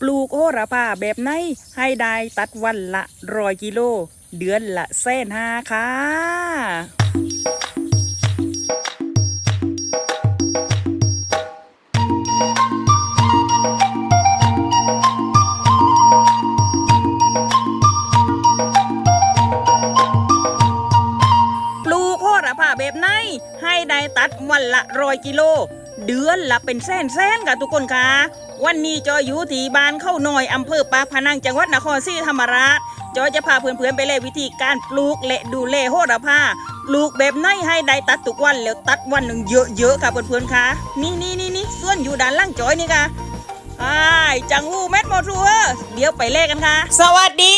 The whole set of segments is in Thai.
ปลูกโหระพาแบบไหนให้ได้ตัดวันละร้อยกิโล เดือนละแสนห้าค่ะปลูกโหระพาแบบไหนให้ได้ตัดวันละร้อยกิโล เดือนละเป็นแสนแสนค่ะทุกคนค่ะ วันนี้จอยอยู่ที่บ้านเข้าหน่อยอำเภอปากพนังจังหวัดนครศรีธรรมราชจอยจะพาเพื่อนๆไปเลยวิธีการปลูกและดูแลโหระพาปลูกแบบไหนให้ได้ตัดทุกวันแล้วตัดวันหนึ่งเยอะๆค่ะเพื่อนๆค่ะนี่นี่นี่นี่ส่วนอยู่ด้านล่างจอยนี่ค่ะอ้ายจังหูเม็ดโมทัวร์เดี๋ยวไปเลขกันค่ะ สวัสดี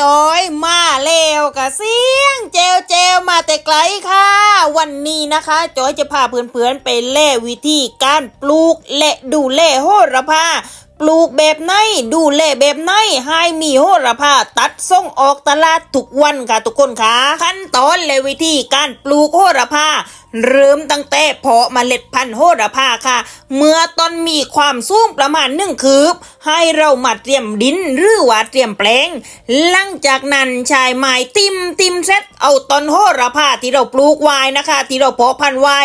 จอยมาแล้วกะเสียงเจลเจลมาแต่ไกลค่ะ วันนี้นะคะ จอยจะพาเพื่อนๆไปเล่วิธีการปลูกและดูแลโหระพาปลูกแบบไหนดูแลแบบไหนให้มีโหระพาตัดส่งออกตลาดทุกวันค่ะทุกคนค่ะขั้นตอนและวิธีการปลูกโหระพาเริ่มตั้งแต่เพาะเมล็ดพันธุ์โหระพาค่ะ เมื่อต้นมีความสูงประมาณหนึ่งคืบ ให้เรามาเตรียมดินหรือว่าเตรียมแปลง หลังจากนั้นชายไม้ติมติมเซตเอาต้นโหระพาที่เราปลูกไว้นะคะ ที่เราเพาะพันธุ์ไว้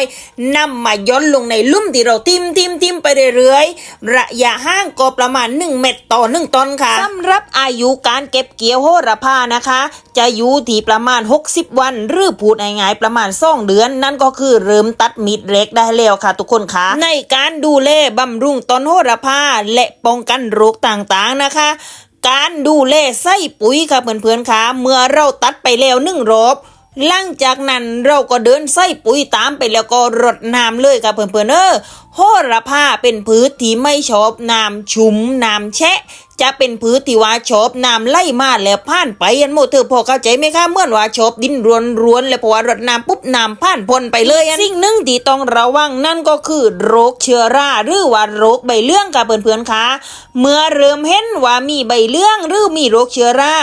นำมาย้อนลงในลุ่มที่เราติมติมติมไปเรื่อยๆระยะห่างก็ประมาณ 1 เมตรต่อ 1ต้นค่ะสำหรับอายุการเก็บเกี่ยวโหระพานะคะ จะอยู่ที่ประมาณ 60 วัน หรือพูดง่ายๆประมาณ2เดือน นั่นก็คือเริ่มตัดมีดเล็กได้แล้วค่ะ ทุกคนคะในการดูแลบำรุงต้นโหระพาและป้องกันโรคต่างๆนะคะการดูแลไส้ปุ๋ยค่ะเพื่อนๆค่ะเมื่อเราตัดไปแล้วหนึ่งรอบหลังจากนั้นเราก็เดินใส่ปุ๋ยตามไปแล้วก็รดน้ำเลยค่ะเพื่อนๆเออโหระพาเป็นพืชที่ไม่ชอบน้ำชุ่มน้ำแชะ จะเป็นพืชที่ว่าชอบน้ำไหลมาแล้วผ่านไปยันโมเธอพอเข้าใจไหมคะเมื่อนว่าชอบดินรวนรวนแล้วพอว่ารดน้ำปุ๊บน้ำผ่านพ้นไปเลยอันสิ่งหนึ่งที่ต้องระวังนั่นก็คือโรคเชื้อราหรือว่าโรคใบเลื่องค่ะเพื่อนๆค่ะเมื่อเริ่มเห็นว่ามีใบเลื่องหรือมีโรคเชื้อรา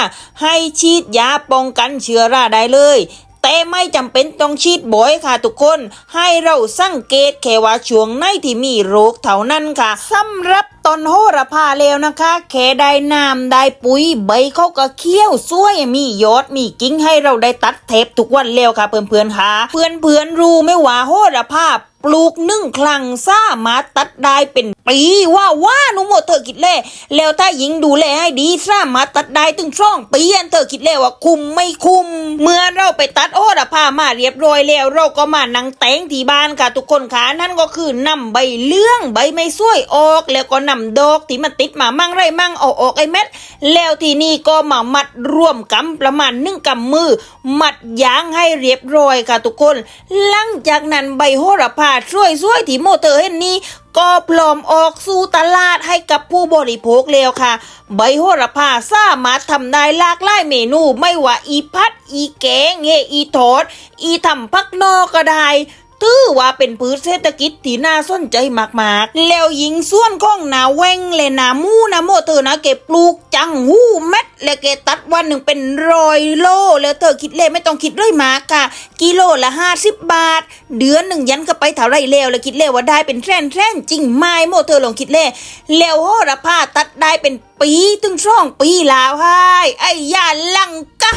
ให้ฉีดยาป้องกันเชื้อราได้เลย แต่ไม่จำเป็นต้องฉีดบ่อยค่ะทุกคน ให้เราสังเกตแค่ว่าช่วงไหนที่มีโรคเท่านั้นค่ะสำหรับตอนโหระพาแล้วนะคะ แค่ได้น้ำได้ปุ๋ยใบเขาก็เคี้ยวสวยมียอดมีกิ่งให้เราได้ตัดเทปทุกวันแล้วค่ะเพื่อนๆค่ะ เพื่อนๆรู้ไม่ว่าโหระพา ปลูกนึ่งครั้งสามาตัดได้เป็นปีว่าว่าหนุโมดเธอคิดเล่แล้วถ้าหญิงดูแลให้ดีสามาตัดได้ถึงช่องปีอันเธอคิดเล่ว่าคุมไม่คุม เมื่อเราไปตัดโอระพามาเรียบร้อยแล้วเราก็มานั่งแต่งที่บ้านค่ะทุกคนค่ะนั่นก็คือนำใบเลื่องใบไม่สวยออก แล้วก็นำดอกที่มันติดมามั่งไรมั่งเอาออกไอเม็ดแล้วทีนี้ก็มามัดรวมกำประมาณหนึ่งกำมือ มัดยางให้เรียบร้อยค่ะทุกคน หลังจากนั้นใบโหระพาสวยๆที่โมเตอร์เฮนนี้ก็พร้อมออกสู่ตลาดให้กับผู้บริโภคแล้วค่ะ ใบโหระพาสามารถทำได้หลากหลายเมนูไม่ว่าอีพัด อีแกงเฮอีทอด อีทำพักนอกก็ได้ ถือว่าเป็นพืชเศรษฐกิจที่น่าสนใจมากๆ แล้วยิงส่วนของนาแวงและนามูนาโมเธอนะเก็บปลูกจังหูเม็ดและเกตัดวันหนึ่งเป็นร้อยโล แล้วเธอคิดเลยไม่ต้องคิดเลยมากค่ะ กิโลละห้าสิบบาท เดือนหนึ่งยันก็ไปเท่าไรแล้วแล้วคิดเลยว่าได้เป็นแทรนแทรนจริงไหมโมเธอลองคิดเลยแล้วโหระพาตัดได้เป็นปีถึงช่องปีแล้วให้ไอ้ยาลังกะ